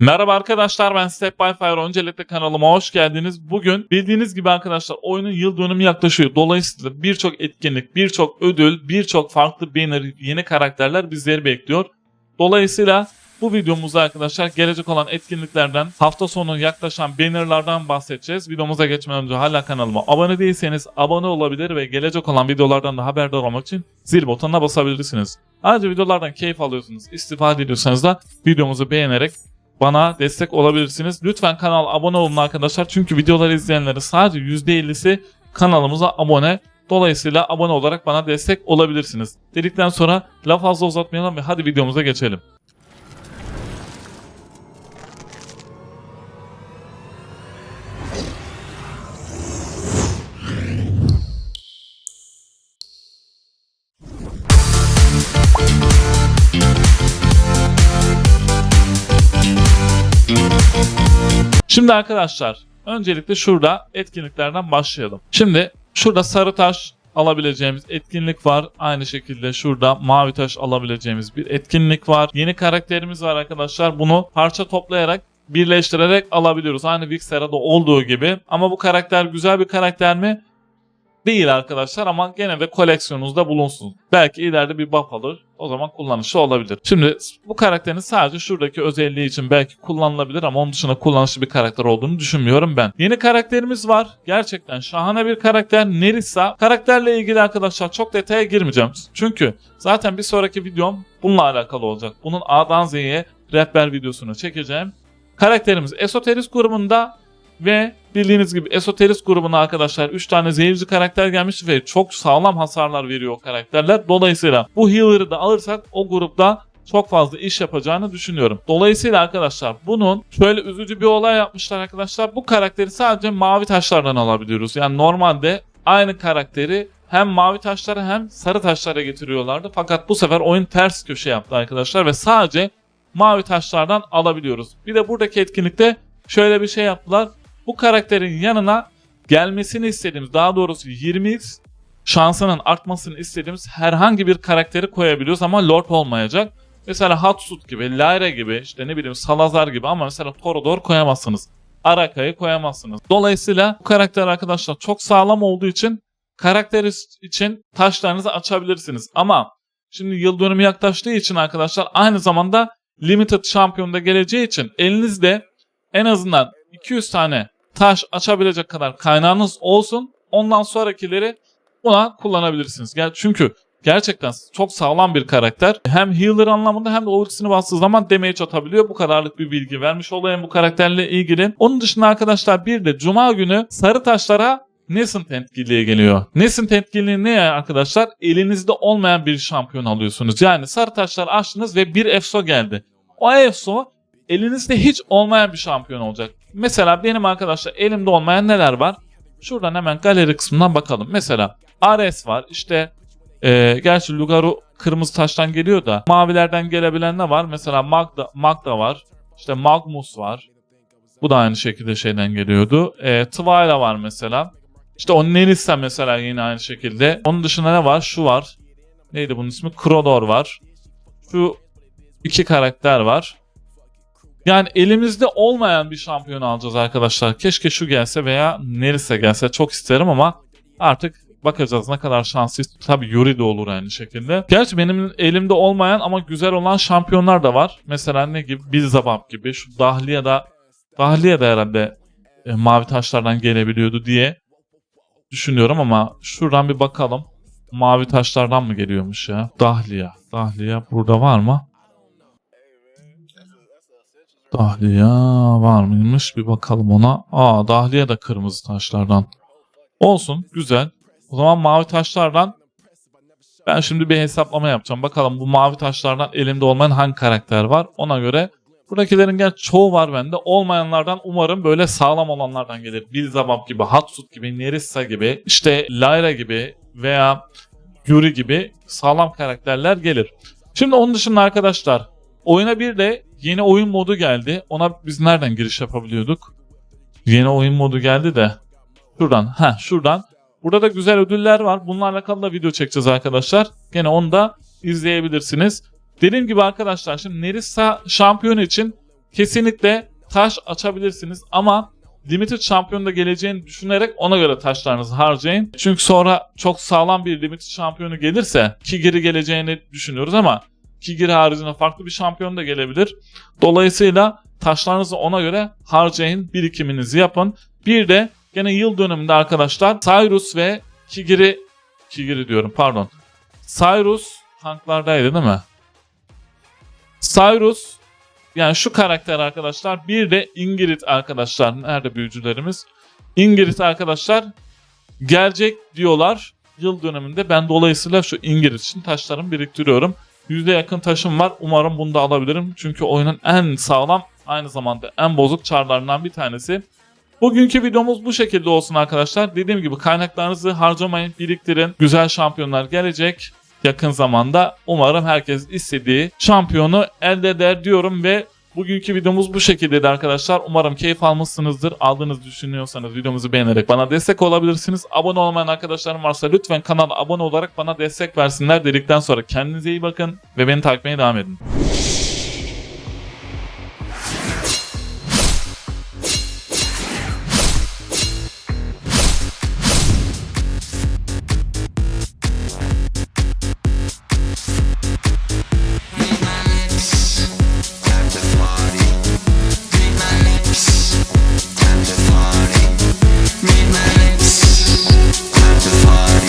Merhaba arkadaşlar ben Step by Fire öncelikle kanalıma hoş geldiniz. Bugün bildiğiniz gibi arkadaşlar oyunun yıl dönümü yaklaşıyor. Dolayısıyla birçok etkinlik, birçok ödül, birçok farklı banner, yeni karakterler bizleri bekliyor. Dolayısıyla bu videomuzda arkadaşlar gelecek olan etkinliklerden, hafta sonu yaklaşan bannerlardan bahsedeceğiz. Videomuza geçmeden önce hala kanalıma abone değilseniz abone olabilir ve gelecek olan videolardan da haberdar olmak için zil butonuna basabilirsiniz. Ayrıca videolardan keyif alıyorsunuz, istifade ediyorsanız da videomuzu beğenerek bana destek olabilirsiniz. Lütfen kanala abone olun arkadaşlar. Çünkü videoları izleyenlerin sadece %50'si kanalımıza abone. Dolayısıyla abone olarak bana destek olabilirsiniz. Dedikten sonra laf fazla uzatmayalım ve hadi videomuza geçelim. Şimdi arkadaşlar öncelikle şurada etkinliklerden başlayalım. Şimdi şurada sarı taş alabileceğimiz etkinlik var. Aynı şekilde şurada mavi taş alabileceğimiz bir etkinlik var. Yeni karakterimiz var arkadaşlar. Bunu parça toplayarak birleştirerek alabiliyoruz. Aynı Vixera'da olduğu gibi. Ama bu karakter güzel bir karakter mi? Değil arkadaşlar ama gene de koleksiyonunuzda bulunsun. Belki ileride bir buff alır. O zaman kullanışlı olabilir. Şimdi bu karakterin sadece şuradaki özelliği için belki kullanılabilir ama onun dışında kullanışlı bir karakter olduğunu düşünmüyorum ben. Yeni karakterimiz var. Gerçekten şahane bir karakter. Nerissa. Karakterle ilgili arkadaşlar çok detaya girmeyeceğim. Çünkü zaten bir sonraki videom bununla alakalı olacak. Bunun A'dan Z'ye rehber videosunu çekeceğim. Karakterimiz Esoteris grubunda ve bildiğiniz gibi Esoteris grubuna arkadaşlar 3 tane zehirci karakter gelmiş ve çok sağlam hasarlar veriyor o karakterler. Dolayısıyla bu healer'ı da alırsak o grupta çok fazla iş yapacağını düşünüyorum. Dolayısıyla arkadaşlar bunun şöyle üzücü bir olay yapmışlar arkadaşlar. Bu karakteri sadece mavi taşlardan alabiliyoruz. Yani normalde aynı karakteri hem mavi taşlara hem sarı taşlara getiriyorlardı. Fakat bu sefer oyun ters köşe yaptı arkadaşlar ve sadece mavi taşlardan alabiliyoruz. Bir de buradaki etkinlikte şöyle bir şey yaptılar bu karakterin yanına gelmesini istediğimiz daha doğrusu 20x şansının artmasını istediğimiz herhangi bir karakteri koyabiliyoruz ama Lord olmayacak. Mesela Hatsut gibi, Lyra gibi, işte ne bileyim Salazar gibi ama mesela Torodor koyamazsınız. Araka'yı koyamazsınız. Dolayısıyla bu karakter arkadaşlar çok sağlam olduğu için karakter için taşlarınızı açabilirsiniz. Ama şimdi yıl dönümü yaklaştığı için arkadaşlar aynı zamanda Limited şampiyonda geleceği için elinizde en azından 200 tane taş açabilecek kadar kaynağınız olsun. Ondan sonrakileri buna kullanabilirsiniz. Çünkü gerçekten çok sağlam bir karakter. Hem healer anlamında hem de ultisini bastığı zaman damage atabiliyor. Bu kadarlık bir bilgi vermiş olayım bu karakterle ilgili. Onun dışında arkadaşlar bir de cuma günü sarı taşlara Nascent etkinliğe geliyor. Nascent etkinliği ne arkadaşlar? Elinizde olmayan bir şampiyon alıyorsunuz. Yani sarı taşlar açtınız ve bir EFSO geldi. O EFSO elinizde hiç olmayan bir şampiyon olacak. Mesela benim arkadaşlar elimde olmayan neler var? Şuradan hemen galeri kısmından bakalım. Mesela Ares var. İşte e, gerçi Lugaru kırmızı taştan geliyor da mavilerden gelebilen ne var? Mesela Magda, Magda var. İşte Magmus var. Bu da aynı şekilde şeyden geliyordu. E, Twyla var mesela. İşte o Nerissa mesela yine aynı şekilde. Onun dışında ne var? Şu var. Neydi bunun ismi? Krodor var. Şu iki karakter var. Yani elimizde olmayan bir şampiyon alacağız arkadaşlar. Keşke şu gelse veya Nerissa gelse çok isterim ama artık bakacağız ne kadar şanslıyız. Tabii Yuri de olur aynı şekilde. Gerçi benim elimde olmayan ama güzel olan şampiyonlar da var. Mesela ne gibi? Bilzabab gibi. Şu Dahliya da Dahliya da herhalde e, mavi taşlardan gelebiliyordu diye düşünüyorum ama şuradan bir bakalım. Mavi taşlardan mı geliyormuş ya? Dahliya. Dahliya burada var mı? Dahliya var mıymış? Bir bakalım ona. Aa dahliye de kırmızı taşlardan. Olsun güzel. O zaman mavi taşlardan ben şimdi bir hesaplama yapacağım. Bakalım bu mavi taşlardan elimde olmayan hangi karakter var. Ona göre buradakilerin gel çoğu var bende. Olmayanlardan umarım böyle sağlam olanlardan gelir. Bilzabab gibi, Hatsut gibi, Nerissa gibi, işte Lyra gibi veya Yuri gibi sağlam karakterler gelir. Şimdi onun dışında arkadaşlar oyuna bir de yeni oyun modu geldi. Ona biz nereden giriş yapabiliyorduk? Yeni oyun modu geldi de. Şuradan. Ha şuradan. Burada da güzel ödüller var. Bunlarla alakalı da video çekeceğiz arkadaşlar. Gene onu da izleyebilirsiniz. Dediğim gibi arkadaşlar şimdi Nerissa şampiyon için kesinlikle taş açabilirsiniz ama limited şampiyonda geleceğini düşünerek ona göre taşlarınızı harcayın. Çünkü sonra çok sağlam bir limited şampiyonu gelirse Kigiri geleceğini düşünüyoruz ama Kigiri haricinde farklı bir şampiyon da gelebilir. Dolayısıyla taşlarınızı ona göre harcayın, birikiminizi yapın. Bir de gene yıl dönümünde arkadaşlar Cyrus ve Kigiri Kigiri diyorum pardon. Cyrus tanklardaydı değil mi? Cyrus yani şu karakter arkadaşlar bir de Ingrid arkadaşlar. Nerede büyücülerimiz? Ingrid arkadaşlar gelecek diyorlar yıl döneminde. Ben dolayısıyla şu Ingrid için taşlarımı biriktiriyorum. Yüzde yakın taşım var. Umarım bunu da alabilirim. Çünkü oyunun en sağlam aynı zamanda en bozuk çarlarından bir tanesi. Bugünkü videomuz bu şekilde olsun arkadaşlar. Dediğim gibi kaynaklarınızı harcamayın, biriktirin. Güzel şampiyonlar gelecek yakın zamanda. Umarım herkes istediği şampiyonu elde eder diyorum ve bugünkü videomuz bu şekildeydi arkadaşlar. Umarım keyif almışsınızdır. Aldığınızı düşünüyorsanız videomuzu beğenerek bana destek olabilirsiniz. Abone olmayan arkadaşlarım varsa lütfen kanala abone olarak bana destek versinler dedikten sonra kendinize iyi bakın ve beni takip etmeye devam edin.